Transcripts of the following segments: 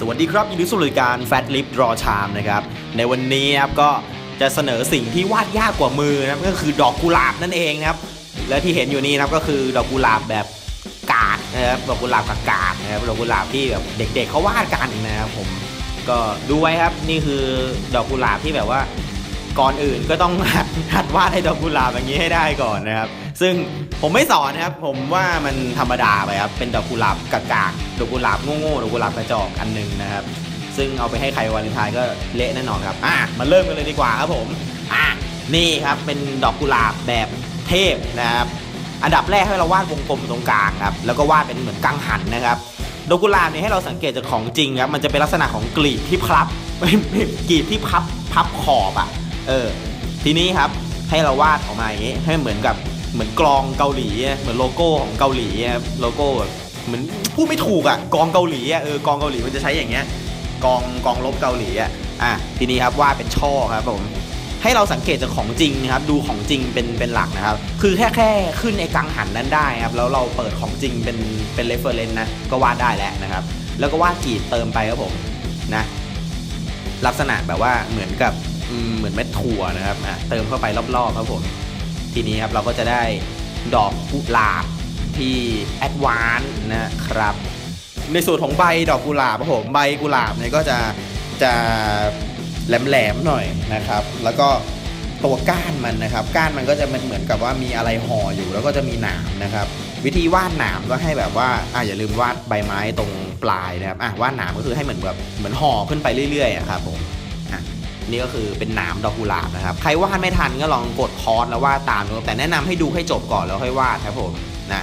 สวัสดีครับยินดีสู่รายการ Fat Lip Draw Charm นะครับ ในวันนี้นะครับก็จะเสนอสิ่งที่วาดยากกว่ามือนะครับก็คือดอกกุหลาบนั่นเองนะครับ และที่เห็นอยู่นี้นะครับก็คือดอกกุหลาบแบบกาดนะครับดอกกุหลาบกากาดนะครับดอกกุหลาบที่แบบเด็ก ๆเขาวาดกันนะครับผมก็ดูไว้ครับนี่คือดอกกุหลาบที่แบบว่า ก่อนอื่นก็ต้องหัดวาดให้ดอกกุหลาบอย่างนี้ให้ได้ก่อนนะครับ ซึ่งผมไม่สอนนะครับ ผมว่ามันธรรมดาไปครับ เป็นดอกกุหลาบกากๆดอกกุหลาบโง่ๆดอกกุหลาบกระจอกอันหนึงนะครับ ซึ่งเอาไปให้ใครวันเลนไทน์ก็เละแน่นอนครับ อะ มาเริ่มกันเลยดีกว่าครับผม อะ นี่ครับ เป็นดอกกุหลาบแบบเทพนะครับ อันดับแรกให้เราวาดวงกลมตรงกลางครับ แล้วก็วาดเป็นเหมือนกังหันนะครับดอกกุหลาบเนี่ยให้เราสังเกตจากของจริงครับ มันจะเป็นลักษณะของกลีบที่พับกลีบที่พับพับขอบอะ เออ ทีนี้ครับให้เราวาดออกมาอย่างนี้ให้เหมือนกับเหมือนกลองเกาหลี เหมือนโลโก้ของเกาหลีโลโก้แบบเหมือนพูดไม่ถูกอะกองเกาหลีอะเออกองเกาหลีมันจะใช้อย่างเงี้ยกองกองลบเกาหลีอะอะทีนี้ครับวาดเป็นช่อครับผมให้เราสังเกตจากของจริงนะครับดูของจริงเป็นเป็นหลักนะครับ คือแค่แค่ขึ้นไอ้กังหันนั้นได้ครับแล้วเราเปิดของจริงเป็นเป็นเรฟเฟอร์เรนซ์นะก็วาดได้แล้วนะครับ แล้วก็วาดกรีดเติมไปครับผมนะลักษณะแบบว่าเหมือนกับ เหมือนเม็ดถั่วนะครับอะเติมเข้าไปรอบๆครับผมทีนี้ครับเราก็จะได้ดอกกุหลาบที่แอดวานซ์นะครับ ในส่วนของใบดอกกุหลาบครับผมใบกุหลาบเนี่ยก็จะจะแหลมๆหน่อยนะครับ แล้วก็ตัวก้านมันนะครับ ก้านมันก็จะเป็นเหมือนกับว่ามีอะไรห่ออยู่แล้วก็จะมีหนามนะครับ วิธีวาดหนามก็ให้แบบว่าอะอย่าลืมวาดใบไม้ตรงปลายนะครับอะวาดหนามก็คือให้เหมือนแบบเหมือนห่อขึ้นไปเรื่อยๆอะครับผม นี่ก็คือเป็นหนามดอกกุหลาบนะครับ ใครวาดไม่ทันก็ลองกดคอร์สแล้ววาดตามดูแต่แนะนำให้ดูให้จบก่อนแล้วค่อยวาดครับผมนะ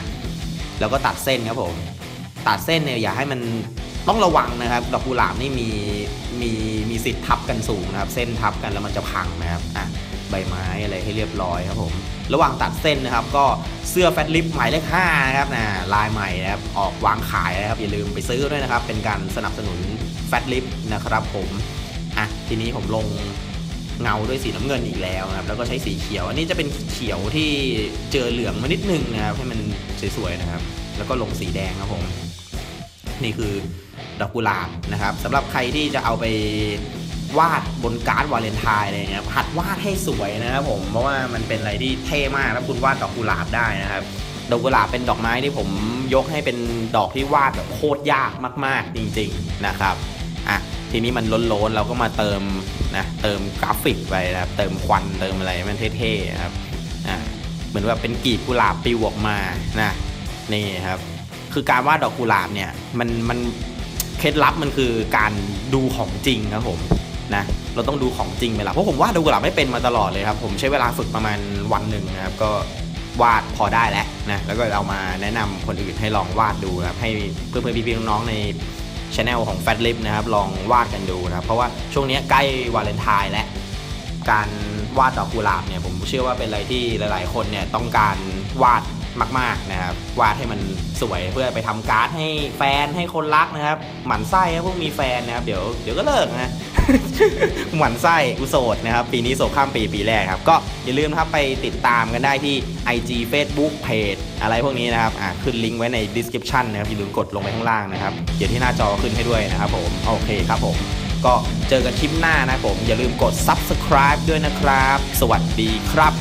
แล้วก็ตัดเส้นครับผม ตัดเส้นเนี่ยอย่าให้มันต้องระวังนะครับ ดอกกุหลาบนี่มีมีมีสิทธิ์ทับกันสูงนะครับ เส้นทับกันแล้วมันจะพังนะครับอะใบไม้อะไรให้เรียบร้อยครับผม ระหว่างตัดเส้นนะครับ ก็เสื้อแฟตลิปหมายเลข5นะครับนะลายใหม่นะครับออกวางขายนะครับอย่าลืมไปซื้อด้วยนะครับ เป็นการสนับสนุนแฟตลิปนะครับผม อะทีนี้ผมลงเงาด้วยสีน้ำเงินอีกแล้วนะครับแล้วก็ใช้สีเขียว อันนี้จะเป็นเขียวที่เจอเหลืองมานิดนึงนะครับให้มันสวยๆนะครับ แล้วก็ลงสีแดงครับผมนี่คือดอกกุหลาบนะครับสำหรับใครที่จะเอาไปวาดบนการ์ดวาเลนไทน์อะไรเงี้ยหัดวาดให้สวยนะครับผมเพราะว่ามันเป็นอะไรที่เท่มากแล้วคุณวาดดอกกุหลาบได้นะครับดอกกุหลาบเป็นดอกไม้ที่ผมยกให้เป็นดอกที่วาดแบบโคตรยากมาก ๆ จริง ๆนะครับ ทีนี้มันล้นๆเราก็มาเติมนะเติมกราฟิกไปนะครับเติมควันเติมอะไรมันเท่ๆครับอะเหมือนว่าเป็นกีบกุหลาบปิวออกมานะนี่ครับ คือการวาดดอกกุหลาบเนี่ยมันมันเคล็ดลับมันคือการดูของจริงครับผมนะเราต้องดูของจริงไปละเพราะผมวาดดอกกุหลาบไม่เป็นมาตลอดเลยครับ ผมใช้เวลาฝึกประมาณวันหนึ่งนะครับ ก็วาดพอได้แล้วนะแล้วก็เอามาแนะนำคนอื่นให้ลองวาดดูนะครับให้เพื่อนๆพี่ๆน้องๆใน ช anel ของ Fat Lip นะครับ ลองวาดกันดูนะครับ เพราะว่าช่วงนี้ใกล้วาเลนไทน์และการวาดดอกกุหลาบเนี่ยผมเชื่อว่าเป็นอะไรที่หลาย ๆ คนเนี่ยต้องการวาด มากๆนะครับวาดให้มันสวยเพื่อไปทำการ์ดให้แฟนให้คนรักนะครับ หมั่นไส้ครับพวกมีแฟนนะครับเดี๋ยวเดี๋ยวก็เลิกนะหมั่นไส้อุโสดนะครับ ปีนี้โสดข้ามปีปีแรกครับ ก็อย่าลืมครับไปติดตามกันได้ที่ IG Facebook Page อะไรพวกนี้นะครับอ่าขึ้นลิงก์ไว้ใน description นะครับอย่าลืมกดลงไปข้างล่างนะครับเดี๋ยวที่หน้าจอขึ้นให้ด้วยนะครับผมโอเคครับผม ก็เจอกันคลิปหน้านะครับผม อย่าลืมกด subscribe ด้วยนะครับ สวัสดีครับ